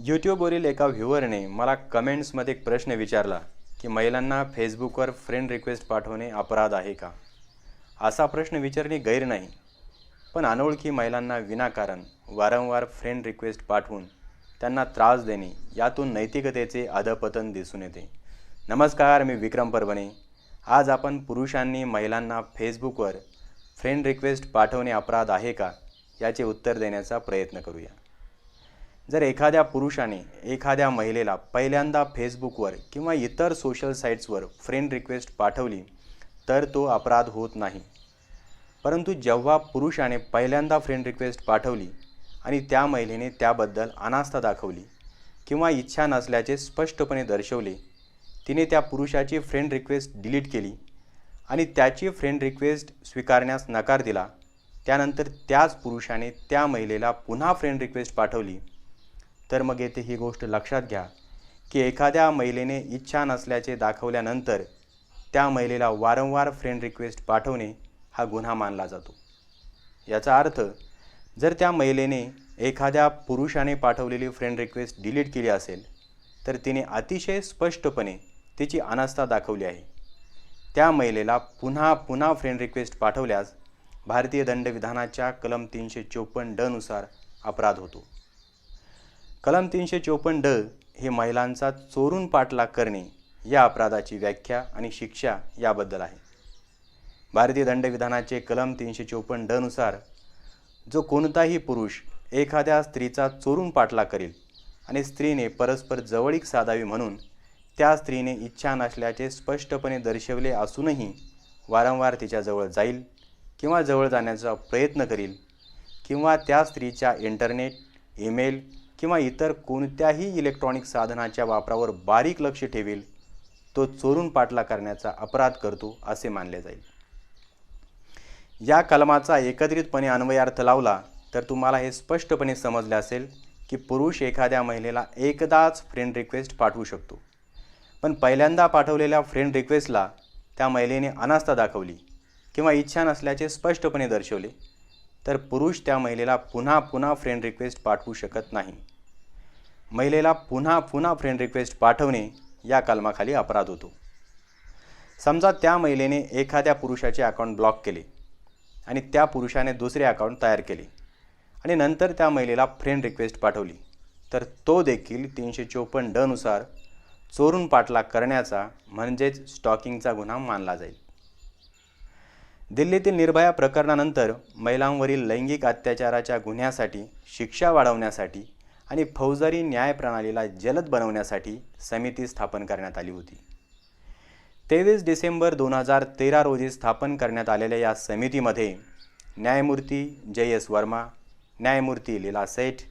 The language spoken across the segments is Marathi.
यूट्यूबवरील एका व्ह्युअरने मला कमेंट्समध्ये एक प्रश्न विचारला की महिलांना फेसबुकवर फ्रेंड रिक्वेस्ट पाठवणे अपराध आहे का? असा प्रश्न विचारणे गैर नाही पण अनोळखी महिलांना विनाकारण वारंवार फ्रेंड रिक्वेस्ट पाठवून त्यांना त्रास देणे यातून नैतिकतेचे अधपतन दिसून येते. नमस्कार मी विक्रम परभणे. आज आपण पुरुषांनी महिलांना फेसबुकवर फ्रेंड रिक्वेस्ट पाठवणे अपराध आहे का याचे उत्तर देण्याचा प्रयत्न करूया. जर एखाद्या पुरुषाने एखाद्या महिलेला पहिल्यांदा फेसबुकवर किंवा इतर सोशल साईट्सवर फ्रेंड रिक्वेस्ट पाठवली तर तो अपराध होत नाही. परंतु जेव्हा पुरुषाने पहिल्यांदा फ्रेंड रिक्वेस्ट पाठवली आणि त्या महिलेने त्याबद्दल अनास्था दाखवली किंवा इच्छा नसल्याचे स्पष्टपणे दर्शवले तिने त्या पुरुषाची फ्रेंड रिक्वेस्ट डिलीट केली आणि त्याची फ्रेंड रिक्वेस्ट स्वीकारण्यास नकार दिला. त्यानंतर त्याच पुरुषाने त्या महिलेला पुन्हा फ्रेंड रिक्वेस्ट पाठवली तर मग येथे ही गोष्ट लक्षात घ्या की एखाद्या महिलेने इच्छा नसल्याचे दाखवल्यानंतर त्या महिलेला वारंवार फ्रेंड रिक्वेस्ट पाठवणे हा गुन्हा मानला जातो. याचा अर्थ जर त्या महिलेने एखाद्या पुरुषाने पाठवलेली फ्रेंड रिक्वेस्ट डिलीट केली असेल तर तिने अतिशय स्पष्टपणे तिची अनास्था दाखवली आहे. त्या महिलेला पुन्हा पुन्हा फ्रेंड रिक्वेस्ट पाठवल्यास भारतीय दंडविधानाच्या कलम तीनशे चोपन्न डनुसार अपराध होतो. कलम तीनशे चोपन्न ड हे महिलांचा चोरून पाठलाग करणे या अपराधाची व्याख्या आणि शिक्षा याबद्दल आहे. भारतीय दंडविधानाचे कलम तीनशे चोपन्न डनुसार जो कोणताही पुरुष एखाद्या स्त्रीचा चोरून पाठलाग करेल आणि स्त्रीने परस्पर जवळीक साधावी म्हणून त्या स्त्रीने इच्छा नसल्याचे स्पष्टपणे दर्शवले असूनही वारंवार तिच्याजवळ जाईल किंवा जवळ जाण्याचा प्रयत्न करील किंवा त्या स्त्रीच्या इंटरनेट ईमेल किंवा इतर कोणत्याही इलेक्ट्रॉनिक साधनाच्या वापरावर बारीक लक्ष ठेवेल तो चोरून पाठला करण्याचा अपराध करतो असे मानले जाईल. या कलमाचा एकत्रितपणे अन्वयार्थ लावला तर तुम्हाला हे स्पष्टपणे समजले असेल की पुरुष एखाद्या महिलेला एकदाच फ्रेंड रिक्वेस्ट पाठवू शकतो. पण पहिल्यांदा पाठवलेल्या फ्रेंड रिक्वेस्टला त्या महिलेने अनास्था दाखवली किंवा इच्छा नसल्याचे स्पष्टपणे दर्शवले तर पुरुष त्या महिलेला पुन्हा पुन्हा फ्रेंड रिक्वेस्ट पाठवू शकत नाही. महिलेला पुन्हा पुन्हा फ्रेंड रिक्वेस्ट पाठवणे या कलमाखाली अपराध होतो. समजा त्या महिलेने एखाद्या पुरुषाचे अकाउंट ब्लॉक केले आणि त्या पुरुषाने दुसरे अकाउंट तयार केले आणि नंतर त्या महिलेला फ्रेंड रिक्वेस्ट पाठवली तर तो देखील तीनशे चोपन्न डनुसार चोरून पाठलाग करण्याचा म्हणजेच स्टॉकिंगचा गुन्हा मानला जाईल. दिल्लीतील निर्भया प्रकरणानंतर महिलांवरील लैंगिक अत्याचाराच्या गुन्ह्यासाठी शिक्षा वाढवण्यासाठी आणि फौजदारी न्याय प्रणालीला जलद बनवण्यासाठी समिती स्थापन करण्यात आली होती. तेवीस डिसेंबर दोन हजार तेरा रोजी स्थापन करण्यात आलेल्या या समितीमध्ये न्यायमूर्ती जय एस वर्मा न्यायमूर्ती लीला सेठ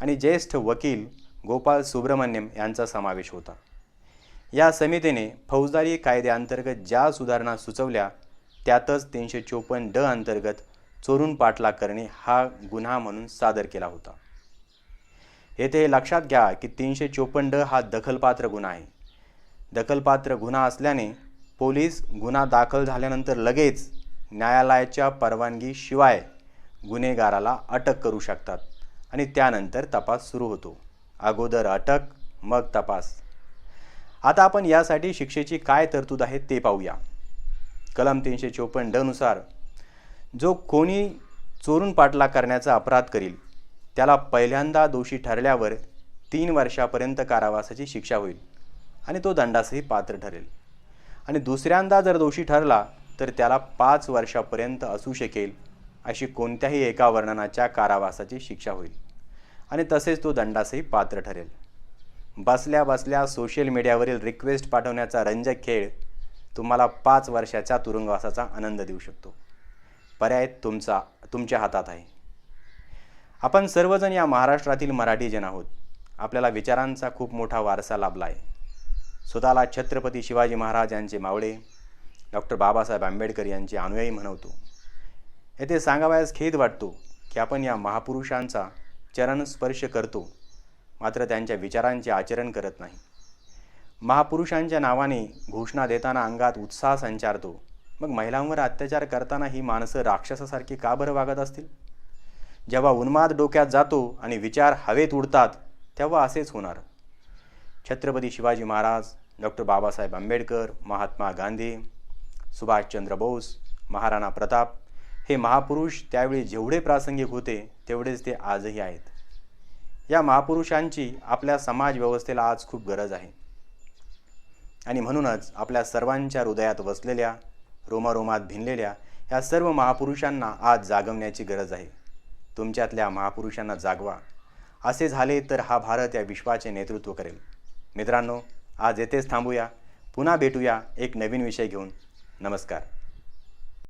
आणि ज्येष्ठ वकील गोपाल सुब्रमण्यम यांचा समावेश होता. या समितीने फौजदारी कायद्याअंतर्गत ज्या सुधारणा सुचवल्या त्यातच तीनशे चोपन्न ड अंतर्गत चोरून पाठलाग करणे हा गुन्हा म्हणून सादर केला होता. येथे हे लक्षात घ्या की तीनशे चोपन्न हा दखलपात्र गुन्हा आहे. दखलपात्र गुन्हा असल्याने पोलीस गुन्हा दाखल झाल्यानंतर लगेच न्यायालयाच्या परवानगीशिवाय गुन्हेगाराला अटक करू शकतात आणि त्यानंतर तपास सुरू होतो. अगोदर अटक मग तपास. आता आपण यासाठी शिक्षेची काय तरतूद आहे ते पाहूया. कलम तीनशे चोपन्न डनुसार जो कोणी चोरून पाठलाग करण्याचा अपराध करील त्याला पहिल्यांदा दोषी ठरल्यावर तीन वर्षापर्यंत कारावासाची शिक्षा होईल आणि तो दंडासही पात्र ठरेल. आणि दुसऱ्यांदा जर दोषी ठरला तर त्याला पाच वर्षापर्यंत असू शकेल अशी कोणत्याही एका वर्णनाच्या कारावासाची शिक्षा होईल. आणि तसेच तो दंडासही पात्र ठरेल. बसल्या बसल्या सोशल मीडियावरील रिक्वेस्ट पाठवण्याचा रंजक खेळ तुम्हाला पाच वर्षाच्या तुरुंगवासाचा आनंद देऊ शकतो. पर्याय तुमचा तुमच्या हातात आहे. आपण सर्वजण या महाराष्ट्रातील मराठी जन आहोत. आपल्याला विचारांचा खूप मोठा वारसा लाभला आहे स्वतःला छत्रपती शिवाजी महाराज यांचे मावळे डॉक्टर बाबासाहेब आंबेडकर यांचे अनुयायी म्हणवतो. येथे सांगावयास खेद वाटतो की आपण या महापुरुषांचा चरण स्पर्श करतो मात्र त्यांच्या विचारांचे आचरण करत नाही. महापुरुषांच्या नावाने घोषणा देताना अंगात उत्साह संचारतो. मग महिलांवर अत्याचार करताना ही माणसं राक्षसासारखी का बरं वागत असतील? जेव्हा उन्माद डोक्यात जातो आणि विचार हवेत उडतात तेव्हा असेच होणार. छत्रपती शिवाजी महाराज डॉक्टर बाबासाहेब आंबेडकर महात्मा गांधी सुभाषचंद्र बोस महाराणा प्रताप हे महापुरुष त्यावेळी जेवढे प्रासंगिक होते तेवढेच ते आजही आहेत. या महापुरुषांची आपल्या समाज व्यवस्थेला आज खूप गरज आहे. आणि म्हणूनच आपल्या सर्वांच्या हृदयात वसलेल्या रोमारोमात भिनलेल्या या सर्व महापुरुषांना आज जागवण्याची गरज आहे. तुमच्यातल्या महापुरुषांना जागवा. असे झाले तर हा भारत या विश्वाचे नेतृत्व करेल. मित्रांनो आज येथेच थांबूया. पुन्हा भेटूया एक नवीन विषय घेऊन. नमस्कार.